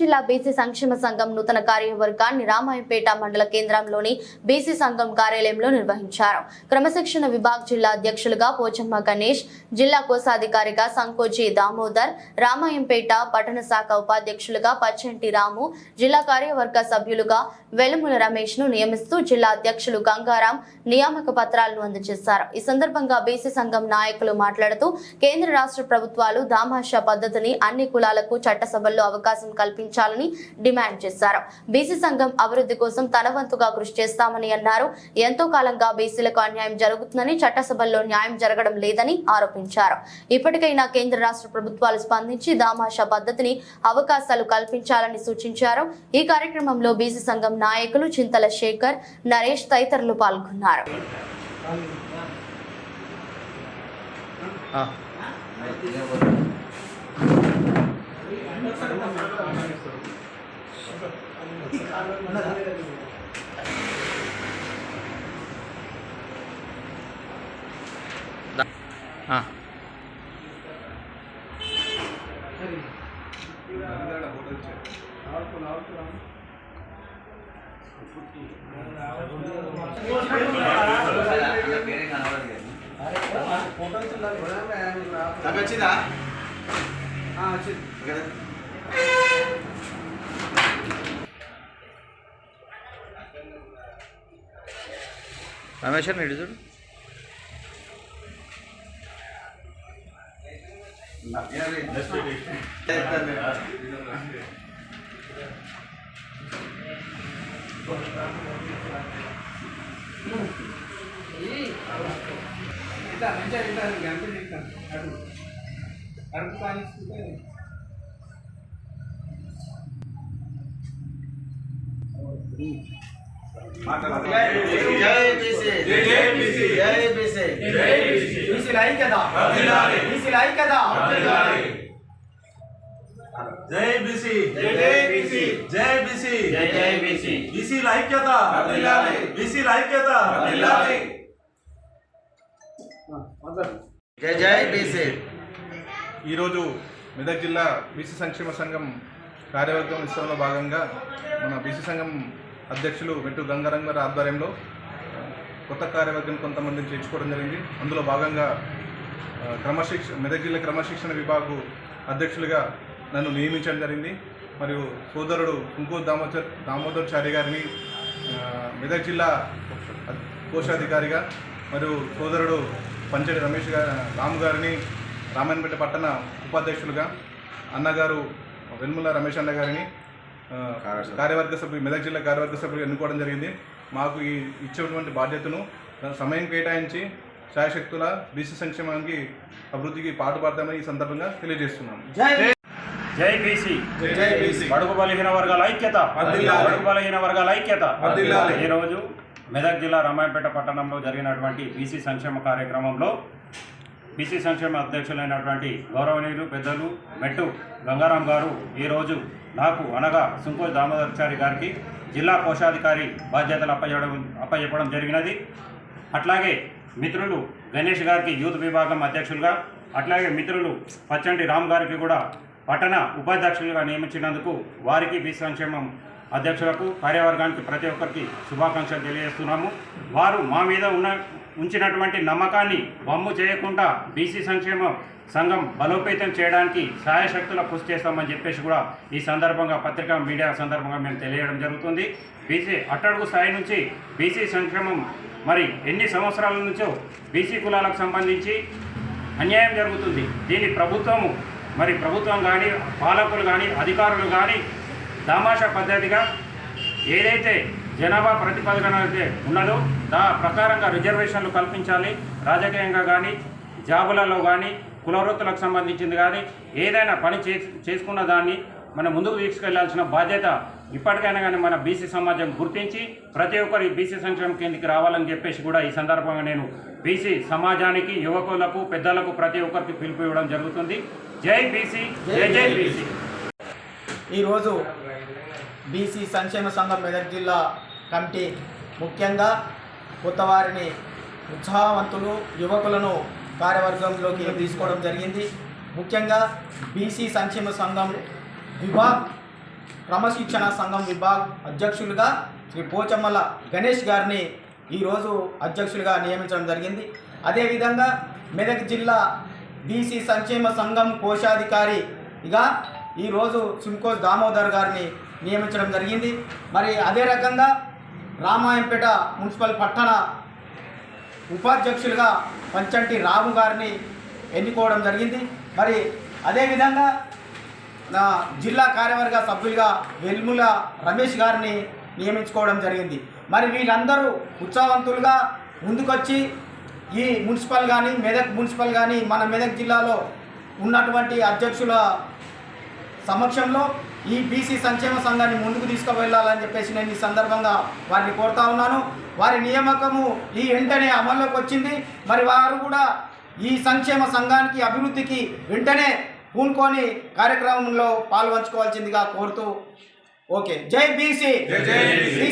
జిల్లా బీసీ సంక్షేమ సంఘం నూతన కార్యవర్గాన్ని రామాయంపేట మండల కేంద్రంలోని బీసీ సంఘం కార్యాలయంలో నిర్వహించారు. క్రమశిక్షణ విభాగ్ జిల్లా అధ్యక్షులుగా పోచమ్మ గణేష్ జిల్లా కోశాధికారిగా సంకోచి దామోదర్ రామాయంపేట పట్టణ శాఖ ఉపాధ్యక్షులుగా పచ్చంటి రాము జిల్లా కార్యవర్గ సభ్యులుగా వెలుముల రమేష్ను నియమిస్తూ జిల్లా అధ్యక్షులు గంగారాం నియామక పత్రాలను అందజేశారు. ఈ సందర్భంగా బీసీ సంఘం నాయకులు మాట్లాడుతూ కేంద్ర రాష్ట్ర ప్రభుత్వాలు దామాషా పద్ధతిని అన్ని కులాలకు చట్టసభల్లో అవకాశం కల్పించారు కల్పించాలని డిమాండ్ చేశారు. బీసీ సంఘం అభివృద్ధి కోసం తన వంతుగా కృషి చేస్తామని అన్నారు. ఎంతో కాలంగా బీసీలకు అన్యాయం జరుగుతుందని చట్టసభల్లో న్యాయం జరగడం లేదని ఆరోపించారు. ఇప్పటికైనా కేంద్ర రాష్ట్ర ప్రభుత్వాలు స్పందించి దామాషా పద్ధతిని అవకాశాలు కల్పించాలని సూచించారు. ఈ కార్యక్రమంలో బీసీ సంఘం నాయకులు చింతల శేఖర్ నరేష్ తదితరులు పాల్గొన్నారు. వచ్చిందా రమేష్ అన్న ఇటు చూడు జై బీసీ జై బీసీ జై బీసీ బీసీల ఐక్యత బీసీల ఐక్యత జై బీసీ జై బీసీ జై బీసీ జై జై బీసీ బీసీల ఐక్యత వర్ధిల్లాలి. బీసీల ఐక్యత వర్ధిల్లాలి. జై జై బీసీ ఈరోజు మెదక్ జిల్లా బీసీ సంక్షేమ సంఘం కార్యవర్గం ఉత్సవంలో భాగంగా మన బీసీ సంఘం అధ్యక్షులు మెట్టు గంగారంగ గారి ఆధ్వర్యంలో కొత్త కార్యవర్గం కొంతమందిని చేర్చుకోవడం జరిగింది. అందులో భాగంగా క్రమశిక్ష మెదక్ జిల్లా క్రమశిక్షణ విభాగం అధ్యక్షులుగా నన్ను నియమించడం జరిగింది. మరియు సోదరుడు కుంకు దామోదర్ దామోదర్ చారి గారిని మెదక్ జిల్లా కోశాధికారిగా మరియు సోదరుడు పంచడి రమేష్ గారు రాము గారిని రామాయణపేట పట్టణ ఉపాధ్యక్షులుగా అన్నగారు వెల్ముల రమేష్ అన్న గారిని కార్యవర్గ సభ్యులు మెదక్ జిల్లా కార్యవర్గ సభ్యులు ఎన్నుకోవడం జరిగింది. మాకు ఈ ఇచ్చినటువంటి బాధ్యతను సమయం కేటాయించి శాయశక్తుల బీసీ సంక్షేమానికి అభివృద్ధికి పాటుపడతామని ఈ సందర్భంగా తెలియజేస్తున్నాను జై బీసీ. జై బీసీ. బడుగు బలహీన వర్గాల ఐక్యత. బడుగు బలహీన వర్గాల ఐక్యత. ఈరోజు మెదక్ జిల్లా రామాయపేట పట్టణంలో జరిగినటువంటి బీసీ సంక్షేమ కార్యక్రమంలో బీసీ సంక్షేమ అధ్యక్షులైనటువంటి గౌరవనీయులు పెద్దలు మెట్టు గంగారాం గారు ఈరోజు నాకు అనగా సుంకోజ్ దామోదర్చారి గారికి జిల్లా కోశాధికారి బాధ్యతలు అప్పచెప్పడం అప్పచెప్పడం జరిగినది. అట్లాగే మిత్రులు గణేష్ గారికి యూత్ విభాగం అధ్యక్షులుగా అట్లాగే మిత్రులు పచ్చండి రామ్ గారికి కూడా పట్టణ ఉపాధ్యక్షులుగా నియమించినందుకు వారికి బీసీ సంక్షేమం అధ్యక్షులకు కార్యవర్గానికి ప్రతి ఒక్కరికి శుభాకాంక్షలు తెలియజేస్తున్నాము. వారు మా మీద ఉన్న ఉంచినటువంటి నమ్మకాన్ని బొమ్ము చేయకుండా బీసీ సంక్షేమ సంఘం బలోపేతం చేయడానికి సాయశక్తుల కృషి చేస్తామని చెప్పేసి కూడా ఈ సందర్భంగా పత్రికా మీడియా సందర్భంగా మేము తెలియడం జరుగుతుంది. బీసీ అట్టడుగు స్థాయి నుంచి బీసీ సంక్షేమం మరి ఎన్ని సంవత్సరాల నుంచో బీసీ కులాలకు సంబంధించి అన్యాయం జరుగుతుంది. దీని ప్రభుత్వము మరి ప్రభుత్వం కానీ పాలకులు కానీ అధికారులు కానీ దామాషా పద్ధతిగా ఏదైతే జనాభా ప్రతిపాదన అయితే ఉన్నదో దా ప్రకారంగా రిజర్వేషన్లు కల్పించాలి. రాజకీయంగా కానీ జాబులలో కానీ కులవృత్తులకు సంబంధించింది కానీ ఏదైనా పని చే చేసుకున్న దాన్ని మనం ముందుకు తీసుకెళ్ళాల్సిన బాధ్యత ఇప్పటికైనా కానీ మన బీసీ సమాజం గుర్తించి ప్రతి ఒక్కరు ఈ బీసీ సంక్షేమం కిందికి రావాలని చెప్పేసి కూడా ఈ సందర్భంగా నేను బీసీ సమాజానికి యువకులకు పెద్దలకు ప్రతి ఒక్కరికి పిలుపు ఇవ్వడం జరుగుతుంది. జై బీసీ జై జై బీసీ. ఈరోజు బీసీ సంక్షేమ సంఘం మెదక్ జిల్లా కమిటీ ముఖ్యంగా కొత్తవారిని ఉత్సాహవంతులు యువకులను కార్యవర్గంలోకి తీసుకోవడం జరిగింది. ముఖ్యంగా బీసీ సంక్షేమ సంఘం విభాగ్ క్రమశిక్షణ సంఘం విభాగ్ అధ్యక్షులుగా శ్రీ పోచమ్మల గణేష్ గారిని ఈరోజు అధ్యక్షులుగా నియమించడం జరిగింది. అదేవిధంగా మెదక్ జిల్లా బీసీ సంక్షేమ సంఘం కోశాధికారిగా ఈరోజు సింకోజ్ దామోదర్ గారిని నియమించడం జరిగింది. మరి అదే రకంగా రామాయంపేట మున్సిపల్ పట్టణ ఉపాధ్యక్షులుగా పంచంటి రాము గారిని ఎన్నుకోవడం జరిగింది. మరి అదేవిధంగా నా జిల్లా కార్యవర్గ సభ్యులుగా వెల్ముల రమేష్ గారిని నియమించుకోవడం జరిగింది. మరి వీళ్ళందరూ ఉత్సాహవంతులుగా ముందుకొచ్చి ఈ మున్సిపల్ కానీ మెదక్ మున్సిపల్ కానీ మన మెదక్ జిల్లాలో ఉన్నటువంటి అధ్యక్షుల సమక్షంలో ఈ బీసీ సంక్షేమ సంఘాన్ని ముందుకు తీసుకువెళ్ళాలని చెప్పేసి నేను ఈ సందర్భంగా వారిని కోరుతా ఉన్నాను. వారి నియామకము ఈ వెంటనే అమల్లోకి వచ్చింది. మరి వారు కూడా ఈ సంక్షేమ సంఘానికి అభివృద్ధికి వెంటనే పూనుకొని కార్యక్రమంలో పాల్పంచుకోవాల్సిందిగా కోరుతూ ఓకే. జై బీసీ. జై బీసీ.